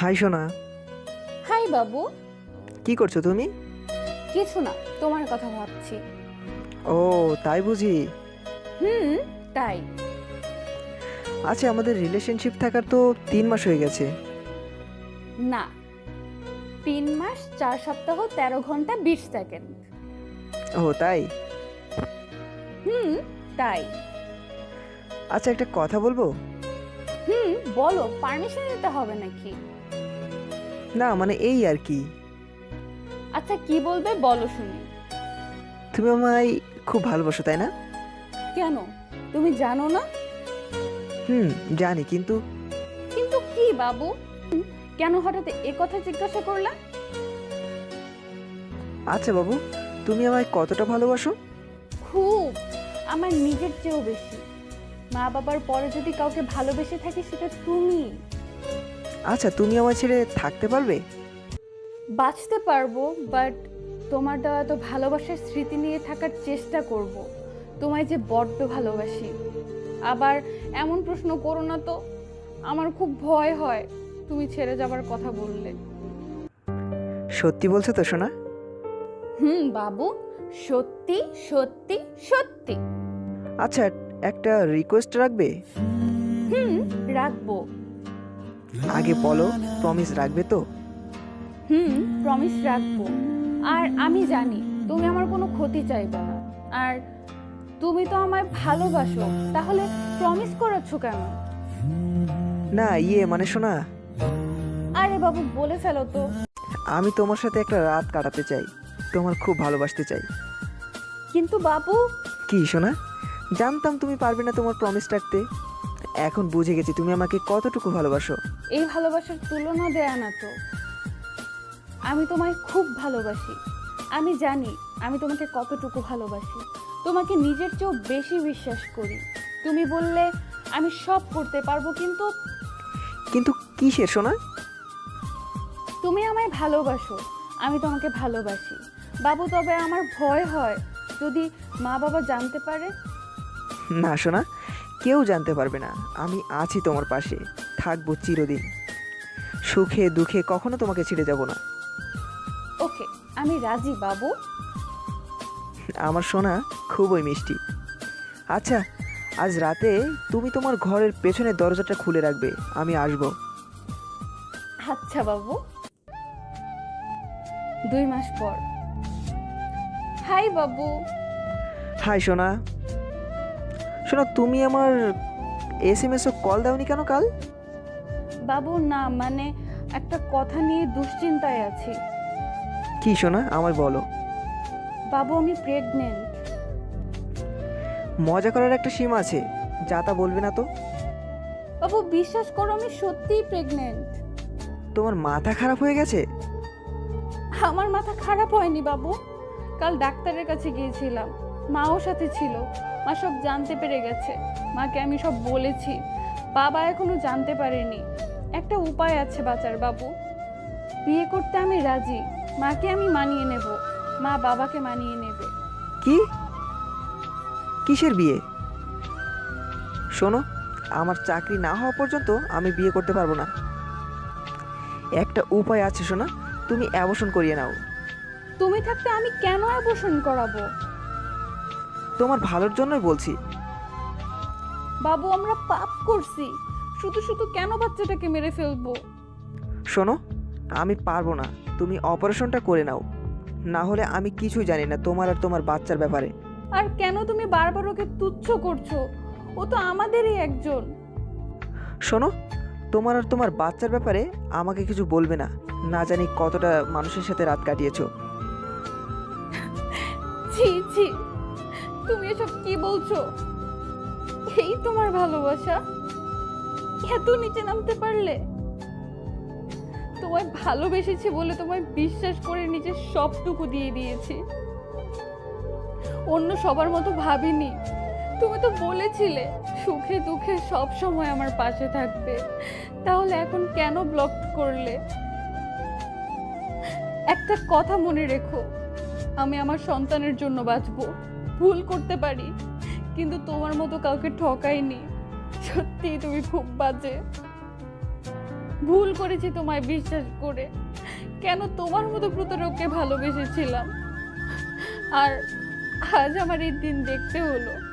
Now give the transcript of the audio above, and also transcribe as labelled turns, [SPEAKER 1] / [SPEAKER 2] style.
[SPEAKER 1] High সোনা।
[SPEAKER 2] High বাবু।
[SPEAKER 1] কি করছ তুমি?
[SPEAKER 2] কিছু না তোমার কথা ভাবছি।
[SPEAKER 1] ও তাই বুঝি?
[SPEAKER 2] হুম তাই।
[SPEAKER 1] আচ্ছা আমাদের রিলেশনশিপ থাকার তো তিন মাস হয়ে গেছে।
[SPEAKER 2] না তিন মাস চার সপ্তাহ তেরো ঘণ্টা বিশ সেকেন্ড।
[SPEAKER 1] ও তাই?
[SPEAKER 2] হুম তাই।
[SPEAKER 1] আচ্ছা একটা কথা বলব?
[SPEAKER 2] হুম বলো পারমিশন নিতে হবে নাকি?
[SPEAKER 1] না মানে এই আর কি।
[SPEAKER 2] আচ্ছা কি বলবে বলো শুনি।
[SPEAKER 1] তুমি আমায় খুব ভালোবাসো তাই না?
[SPEAKER 2] কেন? তুমি জানো না?
[SPEAKER 1] হুম জানি কিন্তু
[SPEAKER 2] কিন্তু কি বাবু? কেন হঠাৎ এ কথা জিজ্ঞাসা করলা?
[SPEAKER 1] আচ্ছা বাবু তুমি আমায় কতটা ভালোবাসো?
[SPEAKER 2] খুব আমার নিজের চেয়েও বেশি। মা বাবার পরে যদি কাউকে ভালোবেসে থাকি সেটা তুমি।
[SPEAKER 1] আচ্ছা তুমি আমার ছেড়ে থাকতে পারবে?
[SPEAKER 2] বাঁচতে পারব বাট তোমার দেওয়া এত ভালোবাসার স্মৃতি নিয়ে থাকার চেষ্টা করব। তোমায় যে বড্ড ভালোবাসি। আবার এমন প্রশ্ন করো না তো। আমার খুব ভয় হয় তুমি ছেড়ে যাবার কথা বললে।
[SPEAKER 1] সত্যি বলছো তো সোনা?
[SPEAKER 2] হুম বাবু। সত্যি সত্যি সত্যি।
[SPEAKER 1] আচ্ছা একটা রিকোয়েস্ট রাখবে?
[SPEAKER 2] হুম রাখব।
[SPEAKER 1] আগে বলো প্রমিস রাখবে তো?
[SPEAKER 2] হুম প্রমিস রাখব। আর আমি জানি তুমি আমার কোনো ক্ষতি চাইবে না। আর তুমি তো আমায় ভালোবাসো তাহলে প্রমিস করাচ্ছ কেন?
[SPEAKER 1] না ইয়ে মানে শোনা।
[SPEAKER 2] আরে বাবু বলে ফেলো তো।
[SPEAKER 1] আমি তোমার সাথে একটা রাত কাটাতে চাই তোমার খুব ভালোবাসতে চাই।
[SPEAKER 2] কিন্তু বাবু?
[SPEAKER 1] কি শোনা? জানতাম তুমি পারবে না তোমার প্রমিস রাখতে। এখন বুঝে গেছি তুমি আমাকে কতটুকু ভালোবাসো।
[SPEAKER 2] এই ভালোবাসার তুলনা দেয়া না তো। আমি তোমায় খুব ভালোবাসি। আমি জানি আমি তোমাকে কতটুকু ভালোবাসি। তোমাকে নিজের চেয়েও বেশি বিশ্বাস করি। তুমি বললে আমি সব করতে পারব কিন্তু
[SPEAKER 1] কিন্তু কিসের শোনা
[SPEAKER 2] তুমি আমায় ভালোবাসো আমি তোমাকে ভালোবাসি। বাবু তবে আমার ভয় হয় যদি মা বাবা জানতে পারে।
[SPEAKER 1] না শোনা কেউ জানতে পারবে না। আমি আছি তোমার পাশে। থাকব চিরদিন। সুখে দুঃখে কখনো তোমাকে ছেড়ে যাব না।
[SPEAKER 2] ওকে আমি রাজি বাবু।
[SPEAKER 1] আমার সোনা খুবই মিষ্টি। আচ্ছা আজ রাতে তুমি তোমার ঘরের পেছনের দরজাটা খুলে রাখবে আমি আসব।
[SPEAKER 2] আচ্ছা বাবু। দুই মাস পর। হাই বাবু।
[SPEAKER 1] হাই সোনা। শোনো তুমি আমার এস এম এস কল দাওনি কেন কাল?
[SPEAKER 2] বাবু না মানে একটা কথা নিয়ে দুশ্চিন্তায় আছি।
[SPEAKER 1] কি শোনা আমায় বলো।
[SPEAKER 2] বাবু আমি প্রেগনেন্ট
[SPEAKER 1] মজা করার একটা সীমা আছে যা তা বলবে না তো?
[SPEAKER 2] বাবু বিশ্বাস করো আমি সত্যিই প্রেগনেন্ট
[SPEAKER 1] তোমার মাথা খারাপ হয়ে গেছে?
[SPEAKER 2] আমার মাথা খারাপ হয়নি বাবু। কাল ডাক্তারের কাছে গিয়েছিলাম। মাও সাথে ছিল। মা সব জানতে পেরে গেছে। মাকে আমি সব বলেছি। বাবা এখনও জানতে পারেনি। একটা উপায় আছে বাঁচার বাবু। বিয়ে করতে আমি রাজি মাকে আমি মানিয়ে নেব মা বাবাকে মানিয়ে নেবে।
[SPEAKER 1] কি? কিসের বিয়ে? শোনো আমার চাকরি না হওয়া পর্যন্ত আমি বিয়ে করতে পারব না। একটা উপায় আছে শোনা তুমি অ্যাবর্শন করিয়ে নাও।
[SPEAKER 2] তুমি থাকতে আমি কেন অ্যাবর্শন করাবো?
[SPEAKER 1] তোমার ভালোর জন্যই বলছি।
[SPEAKER 2] বাবু আমরা পাপ করছি। শুধু শুধু কেন বাচ্চাটাকে মেরে ফেলব?
[SPEAKER 1] শোনো আমি পারব না। তুমি অপারেশনটা করে নাও। না হলে আমি কিছুই জানি না তোমার আর তোমার বাচ্চার ব্যাপারে।
[SPEAKER 2] আর কেন তুমি বারবার ওকে তুচ্ছ করছ? ও তো আমাদেরই একজন।
[SPEAKER 1] শোনো তোমার আর তোমার বাচ্চার ব্যাপারে আমাকে কিছু বলবে না। না জানি কতটা মানুষের সাথে রাত কাটিয়েছো।
[SPEAKER 2] ছি ছি তুমি এসব কি বলছো? এই তোমার ভালোবাসা। এত নিচে নামতে পারলে? তোমায় ভালোবেসেছি বলে তোমায় বিশ্বাস করে নিজের সবটুকু দিয়ে দিয়েছি। অন্য সবার মতো ভাবিনি। তুমি তো বলেছিলে, সুখে দুঃখে সব সময় আমার পাশে থাকবে। তাহলে এখন কেন ব্লক করলে? একটা কথা মনে রেখো, আমি আমার সন্তানের জন্য বাঁচবো। ভুল করতে পারি, কিন্তু তোমার মতো কাউকে ঠকাইনি। সত্যিই তুমি খুব বাজে। ভুল করেছি তোমায় বিশ্বাস করে। কেন তোমার মতো প্রতারককে ভালোবেসেছিলাম? আর আজ আমার এই দিন দেখতে হলো।